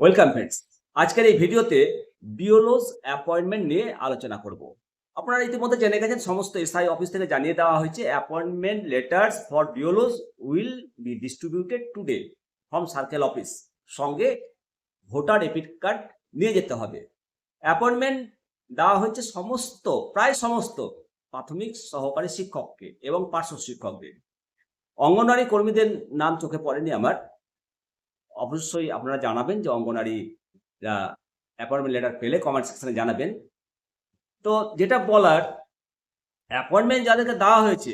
Welcome friends আজকের এই ভিডিওতে বিওলোজ অ্যাপয়েন্টমেন্ট নিয়ে আলোচনা করব। আপনারা ইতিমধ্যে জেনে গেছেন, সমস্ত এসআই অফিস থেকে জানিয়ে দেওয়া হয়েছে, appointment letters for BLOs will be distributed today from circle office. সঙ্গে ভোটার এপিড কার্ড নিয়ে যেতে হবে। অ্যাপয়েন্টমেন্ট দেওয়া হয়েছে সমস্ত, প্রায় সমস্ত প্রাথমিক সহকারী শিক্ষককে এবং পার্শ্ব শিক্ষকদের। অঙ্গনওয়াড়ি কর্মীদের নাম চোখে পড়েনি আমার। অবশ্যই আপনারা জানাবেন যে অঙ্গনারী অ্যাপয়েন্টমেন্ট লেটার পেলে কমেন্ট সেকশনে জানাবেন। তো যেটা বলার অ্যাপয়েন্টমেন্ট যাদেরকে দেওয়া হয়েছে,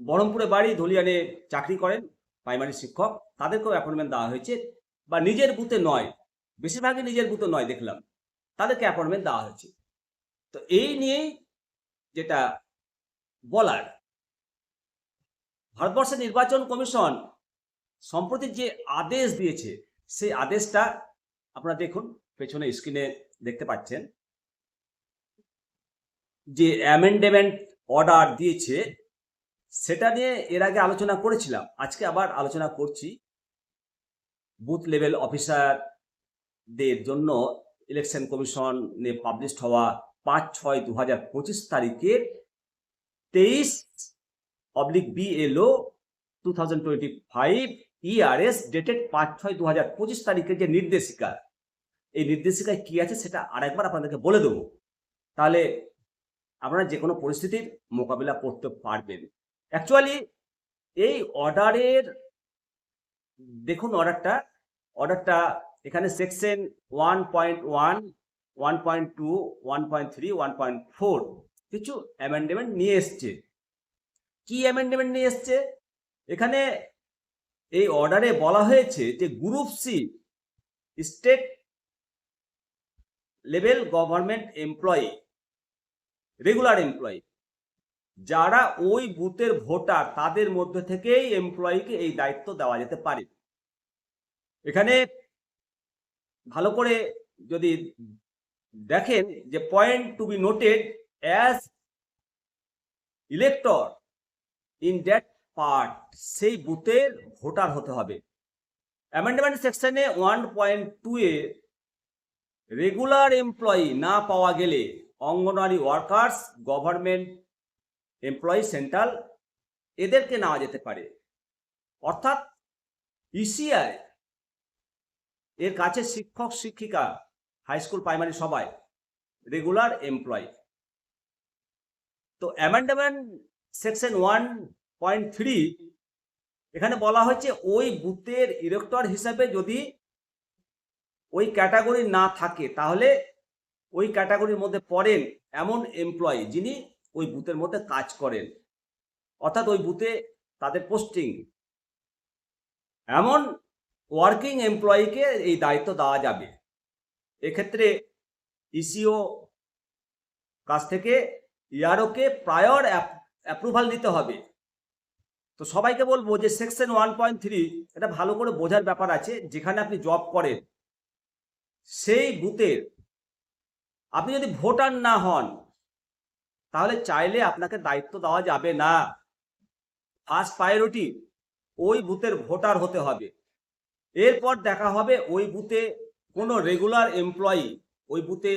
বহরমপুরে বাড়ি ধলিয়ানে চাকরি করেন প্রাইমারি শিক্ষক, তাদেরকেও অ্যাপয়েন্টমেন্ট দেওয়া হয়েছে। বা নিজের বুথে নয়, বেশিরভাগই নিজের বুথে নয় দেখলাম, তাদেরকে অ্যাপয়েন্টমেন্ট দেওয়া হয়েছে। তো এই নিয়েই যেটা বলার, ভারতবর্ষের নির্বাচন কমিশন সম্প্রতি যে আদেশ দিয়েছে, সেই আদেশটা আপনারা দেখুন, পেছনে স্ক্রিনে দেখতে পাচ্ছেন। যে অ্যামেন্ডমেন্ট অর্ডার দিয়েছে, সেটা নিয়ে এর আগে আলোচনা করেছিলাম, আজকে আবার আলোচনা করছি। বুথ লেভেল অফিসারদের জন্য ইলেকশন কমিশনে পাবলিশড হওয়া পাঁচ ছয় দু হাজার পঁচিশ তারিখের তেইশ oblique BLO two thousand twenty five ERS dated পাঁচ ছয় দু হাজার পঁচিশ তারিখের যে নির্দেশিকা, এই নির্দেশিকায় কি আছে সেটা আরেকবার আপনাদেরকে বলে দেবো। তাহলে আপনারা যে কোনো পরিস্থিতির মোকাবিলা করতে পারবেন। অ্যাকচুয়ালি এই অর্ডারের, দেখুন অর্ডারটা অর্ডারটা এখানে section one point one one point two one point three one point four কিছু অ্যামেন্ডমেন্ট নিয়ে এসছে। কি অ্যামেন্ডমেন্ট নিয়ে এসছে? এখানে এই অর্ডারে বলা হয়েছে যে group C state level government employee regular employee যারা ওই বুথের ভোটার তাদের মধ্যে থেকেই এমপ্লয়িকে এই দায়িত্ব দেওয়া যেতে পারে। এখানে ভালো করে যদি দেখেন যে point to be noted as elector in that part সেই বুথের ভোটার হতে হবে। অ্যামেন্ডমেন্ট সেকশনে one point two A regular employee না পাওয়া গেলে anganwadi workers government employee central এদেরকে নেওয়া যেতে পারে। অর্থাৎ ইসিআই এর কাছে শিক্ষক, শিক্ষিকা হাই স্কুল প্রাইমারি সবাই রেগুলার এমপ্লয়ি তো amendment section one point three এখানে বলা হয়েছে ওই বুথের ইলেক্টর হিসাবে যদি ওই ক্যাটাগরি না থাকে, তাহলে ওই ক্যাটাগরির মধ্যে পড়েন এমন এমপ্লয়ি যিনি ওই বুথের মধ্যে কাজ করেন। অর্থাৎ ওই বুথে তাদের পোস্টিং এমন ওয়ার্কিং এমপ্লয়িকে এই দায়িত্ব দেওয়া যাবে। এক্ষেত্রে ইসিও কাছ থেকে ইয়ারোকে প্রায়র অ্যাপ্রুভাল নিতে হবে। তো সবাইকে বলব যে সেকশন ওয়ান পয়েন্ট থ্রি এটা ভালো করে বোঝার ব্যাপার আছে, যেখানে আপনি জব করেন, সেই বুথের আপনি যদি ভোটার না হন, তাহলে চাইলে আপনাকে দায়িত্ব দেওয়া যাবে না। ফার্স্ট প্রায়োরিটি ওই বুথের ভোটার হতে হবে। এরপর দেখা হবে ওই বুথে কোনো রেগুলার এমপ্লয়ি ওই বুথে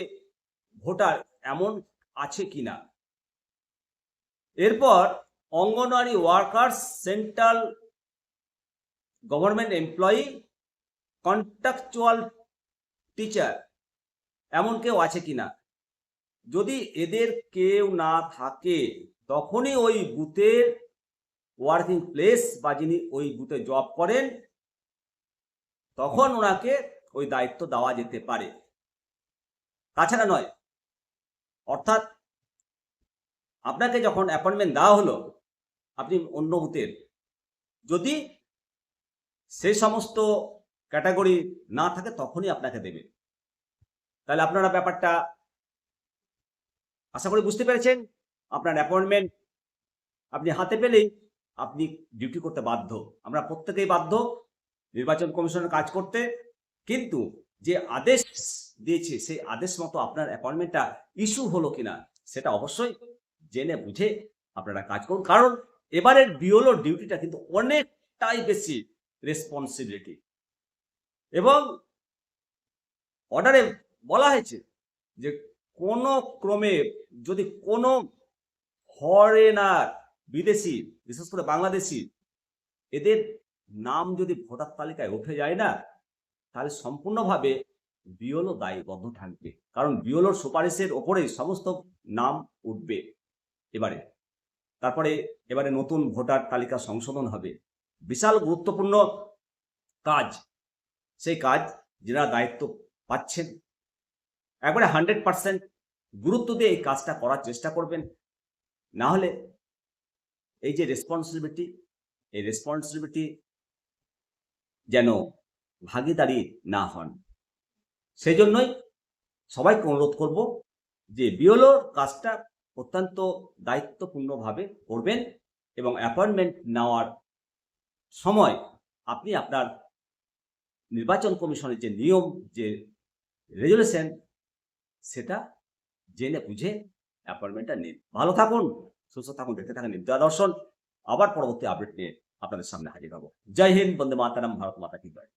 ভোটার এমন আছে কিনা। এরপর anganwadi workers central government employee, contractual teacher, এমন কেউ আছে কিনা? যদি এদের কেউ না থাকে, তখনই ওই বুথের ওয়ার্কিং প্লেস বা যিনি ওই বুথে জব করেন, তখন ওনাকে ওই দায়িত্ব দেওয়া যেতে পারে। তাছাড়া নয়, অর্থাৎ আপনাকে যখন অ্যাপয়েন্টমেন্ট দেওয়া হলো আপনি অন্য বুথের যদি সেই সমস্ত ক্যাটাগরি না থাকে তখনই আপনাকে দেবে। তাহলে আপনারা ব্যাপারটা আশা করি বুঝতে পেরেছেন। আপনার অ্যাপয়েন্টমেন্ট আপনি হাতে পেলেই আপনি ডিউটি করতে বাধ্য। আমরা প্রত্যেকেই বাধ্য নির্বাচন কমিশনের কাজ করতে। কিন্তু যে আদেশ দিয়েছে, সেই আদেশ মতো আপনার অ্যাপয়েন্টমেন্টটা ইস্যু হলো কিনা, সেটা অবশ্যই জেনে বুঝে আপনারা কাজ করুন। কারণ এবারের বিওলোর ডিউটিটা কিন্তু অনেকটাই বেশি রেসপন্সিবিলিটি এবং অর্ডারে বলা হয়েছে যে কোনো ক্রমে যদি কোনো ফরেনার বিদেশি, বিশেষ করে বাংলাদেশি, এদের নাম যদি ভোটার তালিকায় উঠে যায় না, তাহলে সম্পূর্ণভাবে বিওলো দায়বদ্ধ থাকবে। কারণ বিওলোর সুপারিশের ওপরেই সমস্ত নাম উঠবে এবারে। তারপরে এবারে নতুন ভোটার তালিকা সংশোধন হবে। বিশাল গুরুত্বপূর্ণ কাজ। সেই কাজ যারা দায়িত্ব পাচ্ছেন, একবারে হান্ড্রেড পার্সেন্ট গুরুত্ব দিয়ে এই কাজটা করার চেষ্টা করবেন। না হলে এই যে রেসপন্সিবিলিটি এই রেসপন্সিবিলিটি যেন ভাগিদারি না হন। সেই জন্যই সবাইকে অনুরোধ করব যে বিওলোর কাজটা অত্যন্ত দায়িত্বপূর্ণভাবে করবেন এবং অ্যাপয়েন্টমেন্ট নেওয়ার সময় আপনি আপনার নির্বাচন কমিশনের যে নিয়ম, যে রেজুলেশন সেটা জেনে বুঝে অ্যাপয়েন্টমেন্টটা নিন। ভালো থাকুন, সুস্থ থাকুন, দেখতে থাকুন নির্দয় দর্শন আবার পরবর্তী আপডেট নিয়ে আপনাদের সামনে হাজির হব। জয় হিন্দ, বন্দে মাতারাম, ভারত মাতা কি জয়।